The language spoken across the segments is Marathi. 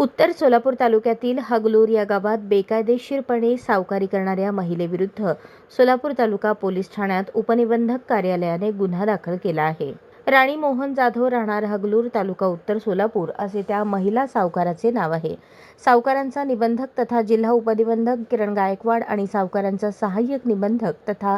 उत्तर सोलापूर तालुक्यातील हगलूर या गावात बेकायदेशीरपणे सावकारी करणाऱ्या महिलेविरुद्ध सोलापूर तालुका पोलीस ठाण्यात उपनिबंधक कार्यालयाने गुन्हा दाखल केला आहे. राणी मोहन जाधव राहणार हगलूर तालुका उत्तर सोलापूर असे त्या महिला सावकाराचे नाव आहे. सावकारांचा निबंधक तथा जिल्हा उपनिबंधक किरण गायकवाड आणि सावकारांचा सहाय्यक निबंधक तथा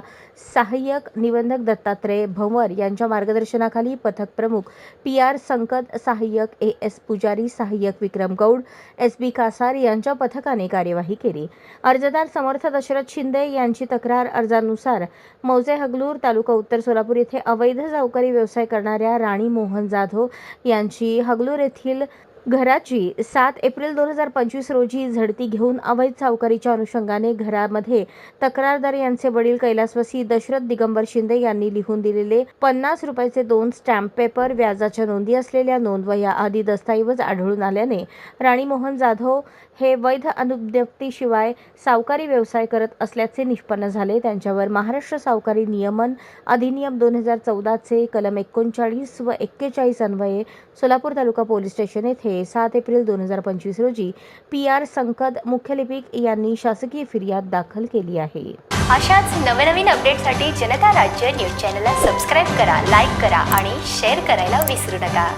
सहाय्यक निबंधक दत्तात्रय भंवर यांच्या मार्गदर्शनाखाली पथक प्रमुख पी आर संकत सहाय्यक ए एस पुजारी सहाय्यक विक्रम गौड एस बी कासार यांच्या पथकाने कार्यवाही केली. अर्जदार समर्थ दशरथ शिंदे यांची तक्रार अर्जानुसार मौजे हगलूर तालुका उत्तर सोलापूर येथे अवैध सावकारी व्यवसाय करणाऱ्या राणी मोहन जाधव यांची हगलूर येथील घराची सात एप्रिल दोन हजार पंचवीस रोजी झडती घेऊन अवैध सावकारीच्या अनुषंगाने घरामध्ये तक्रारदार यांचे वडील कैलासवासी दशरथ दिगंबर शिंदे यांनी लिहून दिलेले पन्नास रुपयाचे दोन स्टॅम्प पेपर व्याजाच्या नोंदी असलेल्या नोंदवया आदी दस्तऐवज आढळून आल्याने राणी मोहन जाधव हे वैध अनुज्ञप्तीशिवाय सावकारी व्यवसाय करत असल्याचे निष्पन्न झाले. त्यांच्यावर महाराष्ट्र सावकारी नियमन अधिनियम दोन हजार चौदाचे कलम एकोणचाळीस व एक्केचाळीस अन्वये सोलापूर तालुका पोलीस स्टेशन येथे सात एप्रिल दोन हजार पंचवीस रोजी पी आर संकद मुख्यलिपिक यांनी शासकीय फिर्याद दाखल केली आहे. अशाच नवनवीन अपडेटसाठी जनता राज्य न्यूज चॅनलला सबस्क्राईब करा लाईक करा आणि शेअर करायला विसरू नका.